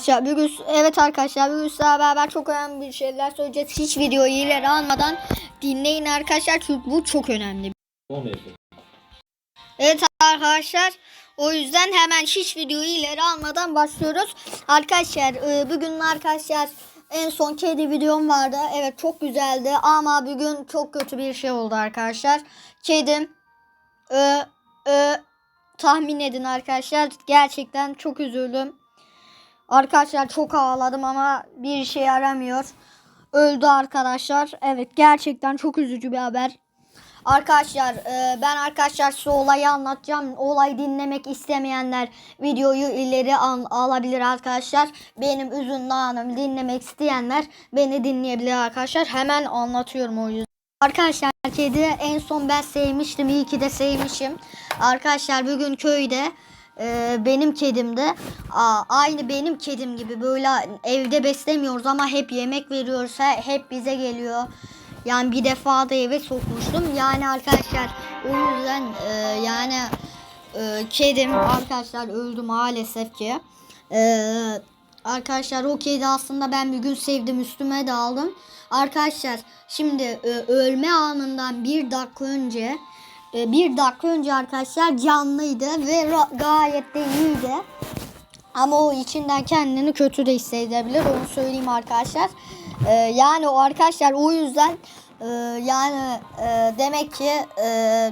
Arkadaşlar bugün evet arkadaşlar bugün sizlerle beraber çok önemli bir şeyler söyleyeceğiz. Hiç videoyu ileri almadan dinleyin arkadaşlar çünkü bu çok önemli. Evet arkadaşlar o yüzden hemen hiç videoyu ileri almadan başlıyoruz. Arkadaşlar e, bugün arkadaşlar en son kedi videom vardı. Evet çok güzeldi ama bugün çok kötü bir şey oldu arkadaşlar. Kedim ö, ö, tahmin edin arkadaşlar. Gerçekten çok üzüldüm. Arkadaşlar çok ağladım ama bir şey yaramıyor. Öldü arkadaşlar. Evet gerçekten çok üzücü bir haber. Arkadaşlar e, ben arkadaşlar size olayı anlatacağım. Olayı dinlemek istemeyenler videoyu ileri al- alabilir arkadaşlar. Benim üzünlü anımı dinlemek isteyenler beni dinleyebilir arkadaşlar. Hemen anlatıyorum o yüzden. Arkadaşlar kedi en son ben sevmiştim. İyi ki de sevmişim. Arkadaşlar bugün köyde e, benim kedimdi. Aa, aynı benim kedim gibi böyle evde beslemiyoruz ama hep yemek veriyoruz. he- Hep bize geliyor. Yani bir defa da eve sokmuştum. Yani arkadaşlar o yüzden e, yani e, kedim arkadaşlar öldü maalesef ki. E, arkadaşlar o kedi aslında ben bir gün sevdim üstüme de aldım. Arkadaşlar şimdi e, ölme anından bir dakika önce e, bir dakika önce arkadaşlar canlıydı ve gayet de iyiydi. Ama o içinden kendini kötü de hissedebilir. Onu söyleyeyim arkadaşlar. Ee, yani o arkadaşlar o yüzden e, yani e, demek ki e,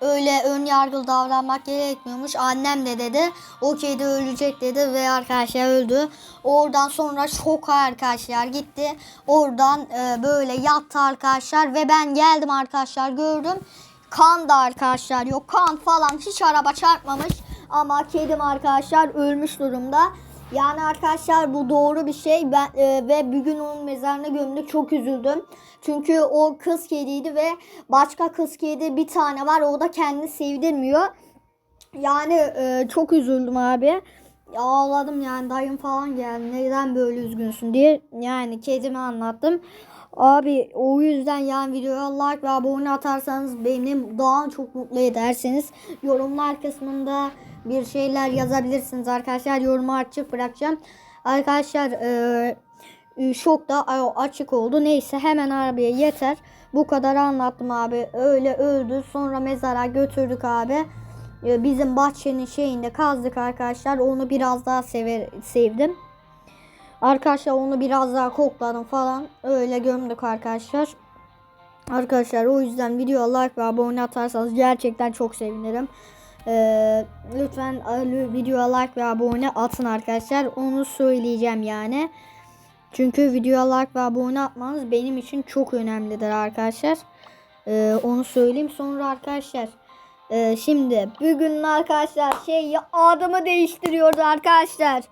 öyle ön yargılı davranmak gerekmiyormuş. Annem de dedi o kedi ölecek dedi ve arkadaşlar öldü. Oradan sonra şok arkadaşlar gitti. Oradan e, böyle yattı arkadaşlar ve ben geldim arkadaşlar gördüm. Kan da arkadaşlar yok. Kan falan hiç araba çarpmamış. Ama kedim arkadaşlar ölmüş durumda. Yani arkadaşlar bu doğru bir şey. Ben e, ve bugün onun mezarına gömdük. Çok üzüldüm. Çünkü o kız kediydi ve başka kız kedi bir tane var. O da kendini sevdirmiyor. Yani e, çok üzüldüm abi. Ağladım yani dayım falan geldi. Neden böyle üzgünsün diye. Yani kedimi anlattım. Abi o yüzden yani videoya like ve abone atarsanız beni daha çok mutlu ederseniz yorumlar kısmında bir şeyler yazabilirsiniz arkadaşlar. Yorumu açık bırakacağım. Arkadaşlar e, şok da açık oldu. Neyse hemen arabaya yeter. Bu kadar anlattım abi. Öyle öldü. Sonra mezara götürdük abi. E, Bizim bahçenin şeyinde kazdık arkadaşlar. Onu biraz daha sever sevdim. Arkadaşlar onu biraz daha kokladım falan. Öyle gömdük arkadaşlar. Arkadaşlar o yüzden videoya like ve abone atarsanız gerçekten çok sevinirim. Ee, lütfen e, videoya like ve abone atın arkadaşlar. Onu söyleyeceğim yani. Çünkü videoya like ve abone atmanız benim için çok önemlidir arkadaşlar. Ee, onu söyleyeyim sonra arkadaşlar. Ee, şimdi bugün arkadaşlar şey adımı değiştiriyoruz arkadaşlar.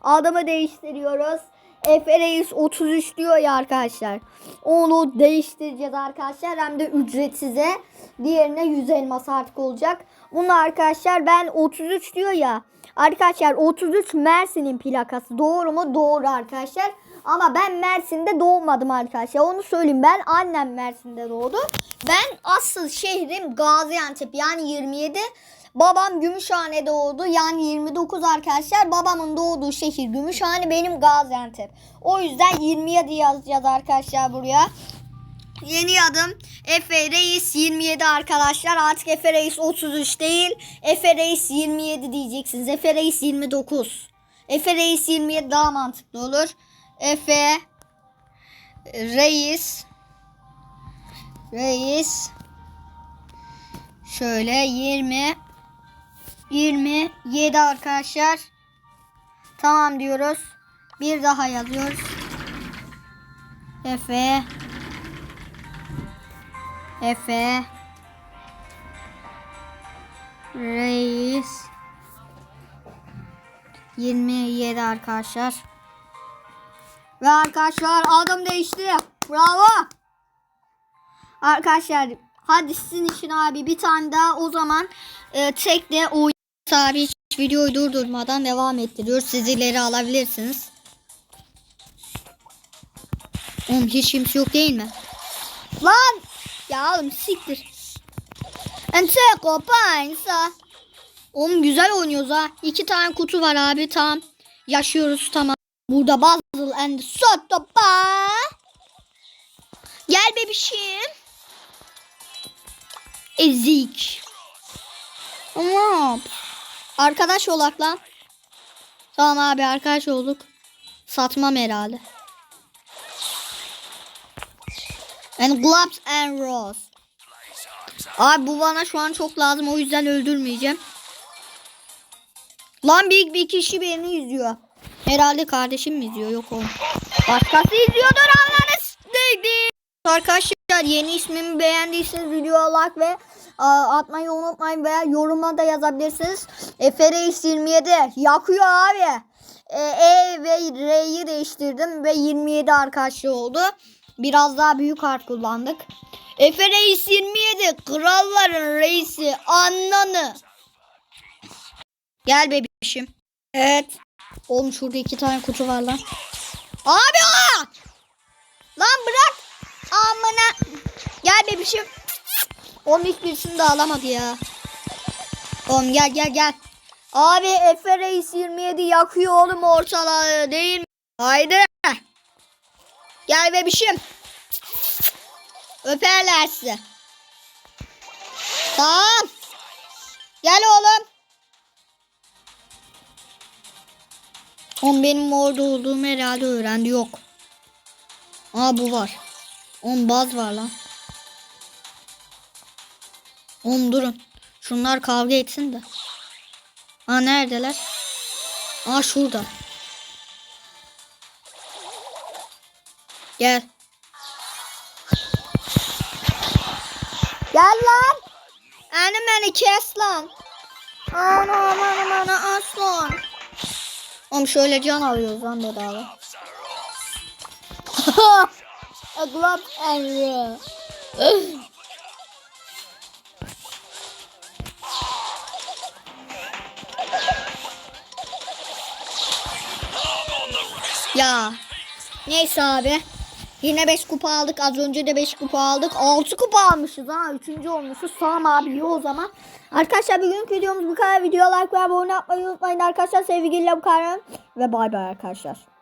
Adımı değiştiriyoruz. Efe Reis 33 diyor ya arkadaşlar. Onu değiştireceğiz arkadaşlar. Hem de ücretsize. Diğerine 100 elmas artık olacak. Bunu arkadaşlar ben 33 diyor ya. Arkadaşlar 33 Mersin'in plakası. Doğru mu? Doğru arkadaşlar. Ama ben Mersin'de doğmadım arkadaşlar. Onu söyleyeyim. Ben annem Mersin'de doğdu. Ben asıl şehrim Gaziantep. Yani 27. Babam Gümüşhane doğdu. Yani 29 arkadaşlar. Babamın doğduğu şehir Gümüşhane. Benim Gaziantep. O yüzden 27 yazacağız arkadaşlar buraya. Yeni adım Efe Reis 27 arkadaşlar. Artık Efe Reis 33 değil. Efe Reis 27 diyeceksiniz. Efe Reis 29. Efe Reis 27 daha mantıklı olur. Efe Reis Reis şöyle 20 27 arkadaşlar. Tamam diyoruz. Bir daha yazıyoruz. Efe Efe Reis 27 arkadaşlar. Ve arkadaşlar adım değişti. Bravo. Arkadaşlar hadi sizin için abi bir tane daha o zaman e, tek de o abi videoyu durdurmadan devam ettiriyor. Siz ileri alabilirsiniz. Oğlum hiç kimse yok değil mi? Lan! Ya oğlum siktir. Enteko pansa. Oğlum güzel oynuyoruz ha. İki tane kutu var abi tamam. Yaşıyoruz tamam. Burada Basil and Sotopa. Gel bebişim. Ezik. Ama arkadaş olak lan. Tamam abi arkadaş olduk. Satmam herhalde. And gloves and rose. Abi bu bana şu an çok lazım o yüzden öldürmeyeceğim. Lan bir, bir kişi beni izliyor. Herhalde kardeşim mi izliyor? Yok oğlum. Başkası izliyordur anlarız. Arkadaşlar yeni ismimi beğendiyseniz videoya like ve atmayı unutmayın veya yoruma da yazabilirsiniz. Efe Reis 27 yakıyor abi. E, e ve R'yi değiştirdim ve 27 arkadaşlar oldu. Biraz daha büyük harf kullandık. Efe Reis 27 kralların reisi anlanı. Gel bebişim. Evet. Oğlum şurada iki tane kutu var lan. Abi aa! Lan bırak. Amına. Gel bebişim. Oğlum hiçbirisini de alamadı ya. Oğlum gel gel gel. Abi Efe Reis 27 yakıyor oğlum ortalığı değil mi? Haydi. Gel bebişim. Öperler sizi. Tamam. Gel oğlum. Oğlum benim orada olduğumu herhalde öğrendi. Yok. Aa bu var. On baz var lan. Oğlum durun. Şunlar kavga etsin de. Aa neredeler? Aa şurada. Gel. Gel lan. Anne beni kes lan. Ana ana ana aslan. Oğlum şöyle can alıyoruz lan bedava. A glove and Neyse abi. Yine 5 kupa aldık. Az önce de 5 kupa aldık. 6 kupa almışız ha. 3. olmuşuz. Tamam abi iyi o zaman. Arkadaşlar bugünkü videomuz bu kadar. Video like ve abone olmayı unutmayın arkadaşlar. Sevgiyle bu kadar. Ve bay bay arkadaşlar.